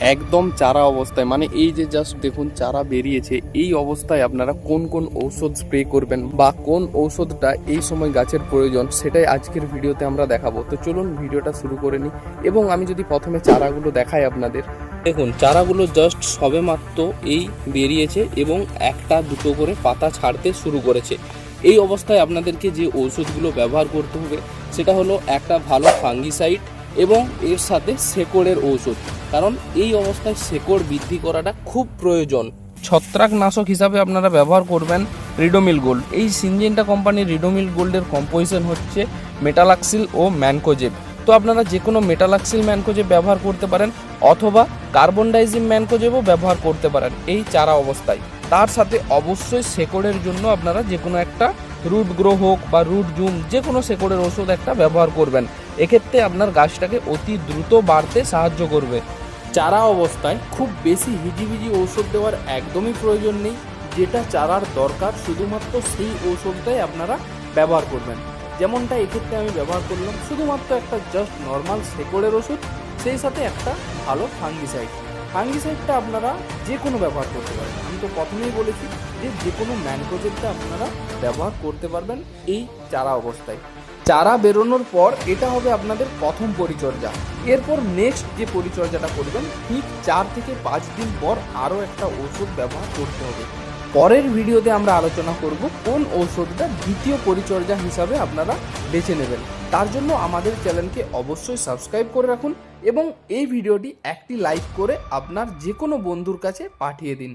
একদম চারা অবস্থায় মানে এই যে জাস্ট দেখুন চারা বেরিয়েছে, এই অবস্থায় আপনারা কোন কোন ঔষধ স্প্রে করবেন বা কোন ঔষধটা এই সময় গাছের প্রয়োজন সেটাই আজকের ভিডিওতে আমরা দেখাবো। তো চলুন ভিডিওটা শুরু করে নিই এবং আমি যদি প্রথমে চারাগুলো দেখাই আপনাদের। দেখুন, চারাগুলো জাস্ট সবেমাত্র এই বেরিয়েছে এবং একটা দুটো করে পাতা ছাড়তে শুরু করেছে। এই অবস্থায় আপনাদেরকে যে ঔষধগুলো ব্যবহার করতে হবে, সেটা হলো একটা ভালো ফাঙ্গিসাইড এবং এর সাথে শেকড়ের ঔষধ। কারণ এই অবস্থায় শেকড় বৃদ্ধি করাটা খুব প্রয়োজন। ছত্রাকনাশক হিসাবে আপনারা ব্যবহার করবেন রিডোমিল গোল্ড। এই সিনজেন্টা কোম্পানির রিডোমিল গোল্ডের কম্পোজিশন হচ্ছে মেটালাক্সিল ও ম্যানকোজেব। তো আপনারা যে কোনো মেটালাক্সিল ম্যানকোজেব ব্যবহার করতে পারেন অথবা কার্বন ডাইজিম ম্যানকোজেবও ব্যবহার করতে পারেন এই চারা অবস্থায়। তার সাথে অবশ্যই শেকড়ের জন্য আপনারা যে কোনো একটা রুট গ্রো হোক বা রুট জুম, যে কোনো শেকড়ের ওষুধ একটা ব্যবহার করবেন। এক্ষেত্রে আপনার গাছটাকে অতি দ্রুত বাড়তে সাহায্য করবে। চারা অবস্থায় খুব বেশি হিজিবিজি ঔষধ দেওয়ার একদমই প্রয়োজন নেই। যেটা চারার দরকার, শুধুমাত্র সেই ঔষধটাই আপনারা ব্যবহার করবেন। যেমনটা এক্ষেত্রে আমি ব্যবহার করলাম, শুধুমাত্র একটা জাস্ট নর্মাল শেকড়ের ওষুধ, সেই সাথে একটা ভালো ফাঙ্গিসাইড ফাঙ্গিসাইডটা আপনারা যে কোনো ব্যবহার করতে পারেন আমি তো প্রথমেই বলেছি যে যে কোনো ম্যানকোজেবটা আপনারা ব্যবহার করতে পারবেন এই চারা অবস্থায়। চারা বেরোনোর পর এটা হবে আপনাদের প্রথম পরিচর্যা। এরপর নেক্সট যে পরিচর্যাটা করবেন, ঠিক চার থেকে পাঁচ দিন পর আরও একটা ওষুধ ব্যবহার করতে হবে। পরের ভিডিওতে আমরা আলোচনা করব কোন ঔষধটা দ্বিতীয় পরিচর্যা হিসাবে আপনারা বেছে নেবেন। তার জন্য আমাদের চ্যানেলকে অবশ্যই সাবস্ক্রাইব করে রাখুন এবং এই ভিডিওটি একটি লাইক করে আপনার যে কোনো বন্ধুর কাছে পাঠিয়ে দিন।